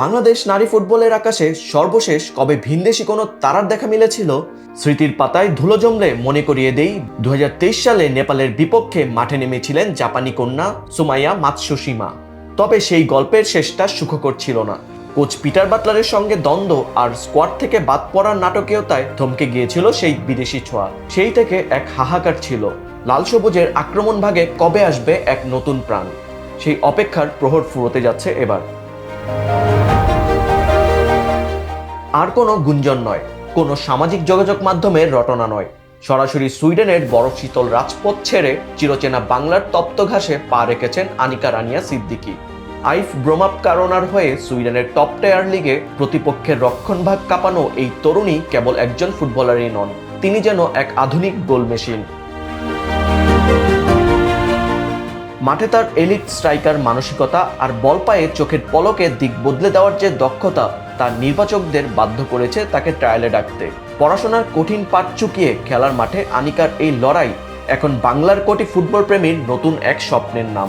বাংলাদেশ নারী ফুটবলের আকাশে সর্বশেষ কবে ভিনদেশি কোনো তারার দেখা মিলেছিল? স্মৃতির পাতায় ধুলো জমলে মনে করিয়ে দেই দু হাজার তেইশ সালে নেপালের বিপক্ষে মাঠে নেমেছিলেন জাপানি কন্যা সুমাইয়া মাতসুসীমা তবে সেই গল্পের শেষটা সুখকর ছিল না। কোচ পিটার বাটলারের সঙ্গে দ্বন্দ্ব আর স্কোয়াড থেকে বাদ পড়ার নাটকীয়তায় থমকে গিয়েছিল সেই বিদেশি ছোঁয়া। সেই থেকে এক হাহাকার ছিল। লাল সবুজের আক্রমণ ভাগে কবে আসবে এক নতুন প্রাণ? সেই অপেক্ষার প্রহর ফুরোতে যাচ্ছে এবার। আর কোনো গুঞ্জন নয়। কোনো সামাজিক যোগাযোগ মাধ্যমের রটনা নয়। সরাসরি সুইডেনের বরফ শীতল রাজপথ ছেড়ে চিরচেনা বাংলার তপ্ত ঘাসে পা রেখেছেন আনিকা রানিয়া সিদ্দিকী। আইফ ব্রোমাপ কারোনার হয়ে সুইডেনের টপ টায়ার লিগে প্রতিপক্ষের রক্ষণভাগ কাঁপানো এই তরুণী কেবল একজন ফুটবলারই নন, তিনি যেন এক আধুনিক গোল মেশিন। মাঠে তার এলিট স্ট্রাইকার মানসিকতা আর বল পায়ে চোখের পলকে দিক বদলে দেওয়ার যে দক্ষতা তার নির্বাচকদের বাধ্য করেছে তাকে ট্রায়ালে ডাকতে। পড়াশোনার কঠিন পাঠ চুকিয়ে খেলার মাঠে আনিকার এই লড়াই এখন বাংলার কোটি ফুটবল প্রেমীর নতুন এক স্বপ্নের নাম।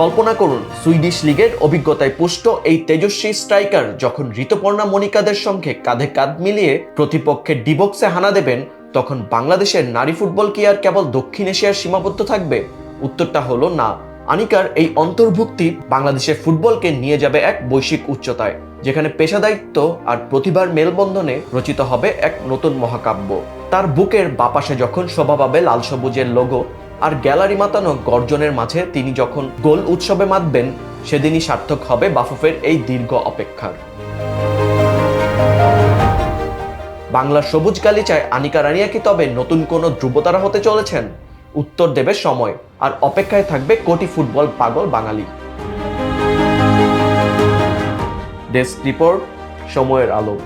কল্পনা করুন, সুইডিশ লিগের অভিজ্ঞতায় পুষ্ট এই তেজস্বী স্ট্রাইকার যখন ঋতুপর্ণা মনিকাদের সঙ্গে কাঁধে কাঁধ মিলিয়ে প্রতিপক্ষের ডিবক্সে হানা দেবেন, তখন বাংলাদেশের নারী ফুটবল কি আর কেবল দক্ষিণ এশিয়ার সীমাবদ্ধ থাকবে? উত্তরটা হলো না। আনিকার এই অন্তর্ভুক্তি বাংলাদেশের ফুটবলকে নিয়ে যাবে এক বৈশ্বিক উচ্চতায়, যেখানে পেশাদায়িত্ব আর প্রতিভার মেলবন্ধনে রচিত হবে এক নতুন মহাকাব্য। তার বুকের বাপাশে যখন শোভা পাবে লাল সবুজের লোগো আর গ্যালারি মাতানো গর্জনের মাঝে তিনি যখন গোল উৎসবে মাতবেন, সেদিনই সার্থক হবে বাফুফের এই দীর্ঘ অপেক্ষার। বাংলার সবুজ গালিচায় আনিকা রানিয়া কি তবে নতুন কোনো ধ্রুবতারা হতে চলেছেন? উত্তর দেবে সময়। আর অপেক্ষায় থাকবে কোটি ফুটবল পাগল বাঙালি। ডেস্ক রিপোর্ট সময়ের আলো।